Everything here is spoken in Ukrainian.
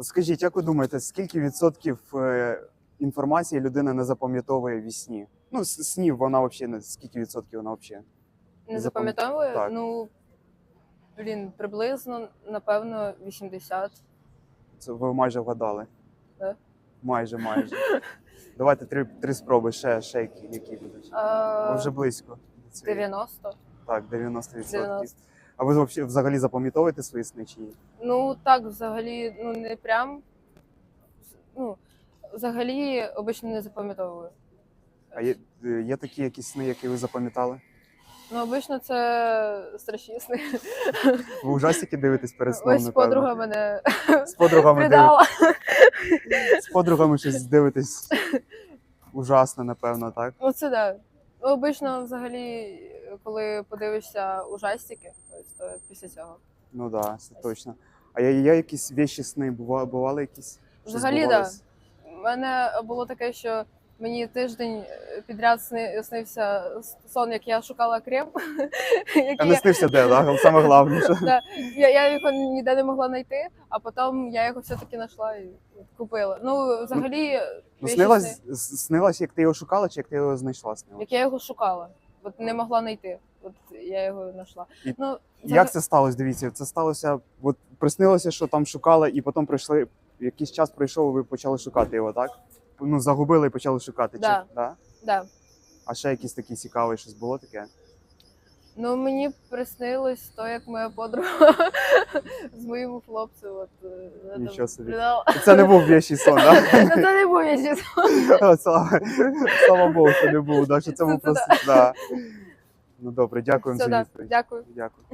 Скажіть, як ви думаєте, скільки відсотків е, інформації людина не запам'ятовує в сні? Ну, снів вона взагалі не скільки відсотків вона взагалі? Не Запам- так. Ну, блін, приблизно, напевно, 80. Це ви майже вгадали. Да. Майже, майже. Давайте три, три спроби, ще, ще які, які будуть. Ви вже близько. до 90. Так, 90%. 90. А ви взагалі- запам'ятовуєте свої сни чи ні? Ну, так, взагалі, ну не прям. Ну, взагалі, обично не запам'ятовую. А є, е, є такі якісь сни, які ви запам'ятали? Ну, обично це страшні сни. Ви ужастики дивитесь перед сном, Ось напевно? подруга мене З подругами, диви... придала. з подругами щось дивитесь ужасно, напевно, так? Ну, це да. Ну, обично, взагалі, коли подивишся ужастики, то після цього. Ну так, да, це точно. А є, є якісь вещі сни? Бува- Бували якісь? Взагалі, так. збувалось? У мене було таке, що мені тиждень підряд сни, снився сон, як я шукала крем. А не я, снився де, так? Саме головне. Що... да, я, я його ніде не могла знайти, а потім я його все-таки знайшла і купила. Ну, взагалі, Ну, вещі снилась, сни, с- як ти його шукала, чи як ти його знайшла снилась? як я його шукала. От не могла знайти. От я його знайшла. І Ну, Як це сталося? Дивіться, це сталося, от приснилося, що там шукали, і потім прийшли, якийсь час пройшов, і ви почали шукати його, так? Ну, загубили і почали шукати. Да. Чи, да? Да. А ще якісь такі цікаві, щось було таке? Ну, мені приснилось то, як моя подруга з моїм хлопцем. От, е, Нічого собі. Це не був вещий сон, так? Це не був я чесно. Слава, слава Богу, що не був, що це був Це- це просто. Ну добре, дякуємо Все, за да. відповідь. Дякую. Дякую.